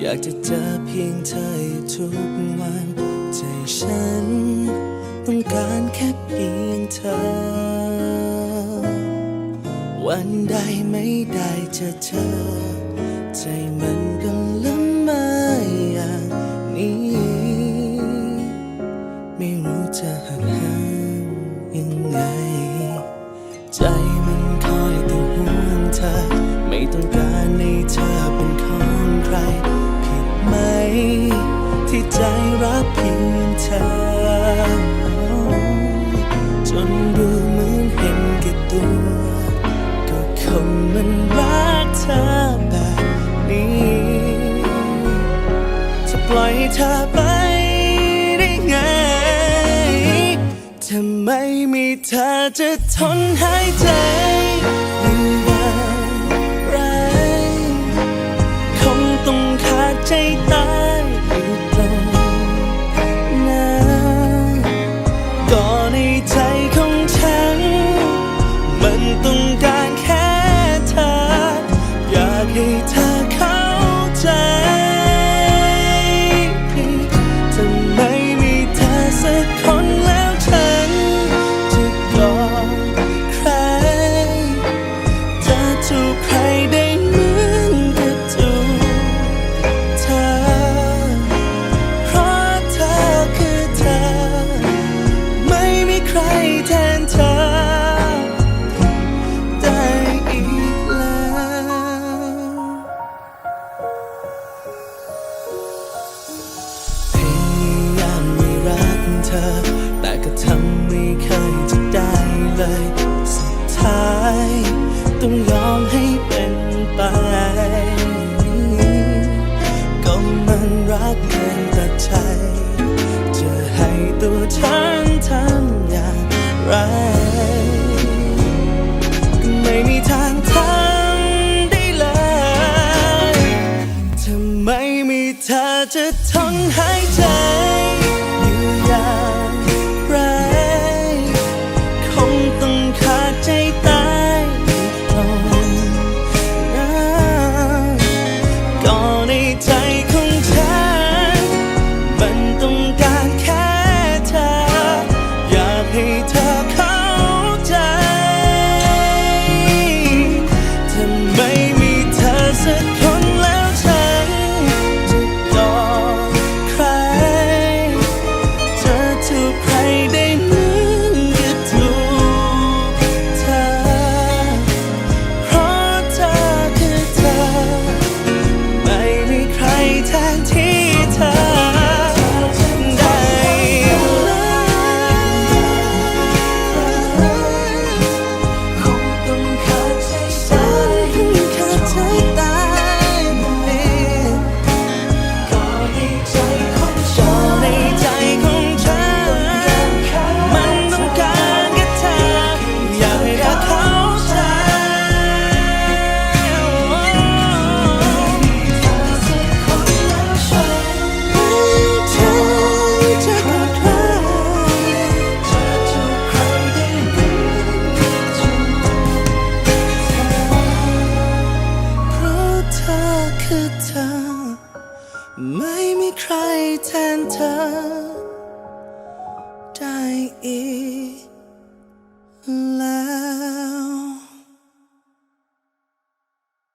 อยากจะเจอเพียงเธอทุกวัน ใจฉัน ต้องการแค่เพียงเธอ วันใดไม่ได้เจอเธอ ใจมันก็ละเมาอย่างนี้ ไม่รู้จะหักห้ามยังไง ใจมันคอยแต่ห่วงเธอ ไม่ต้องการ ที่ใจรักเพียงเธอ จนดูเหมือนเห็นแก่ตัว ก็คนมันรักเธอแบบนี้ จะปล่อยเธอไปได้ไง ถ้าไม่มีเธอจะทนหายใจำไม่มีเธอจะทนหายใจ อยู่อย่างไรคงต้อง ใครแทนเธอ ได้อีกแล้ว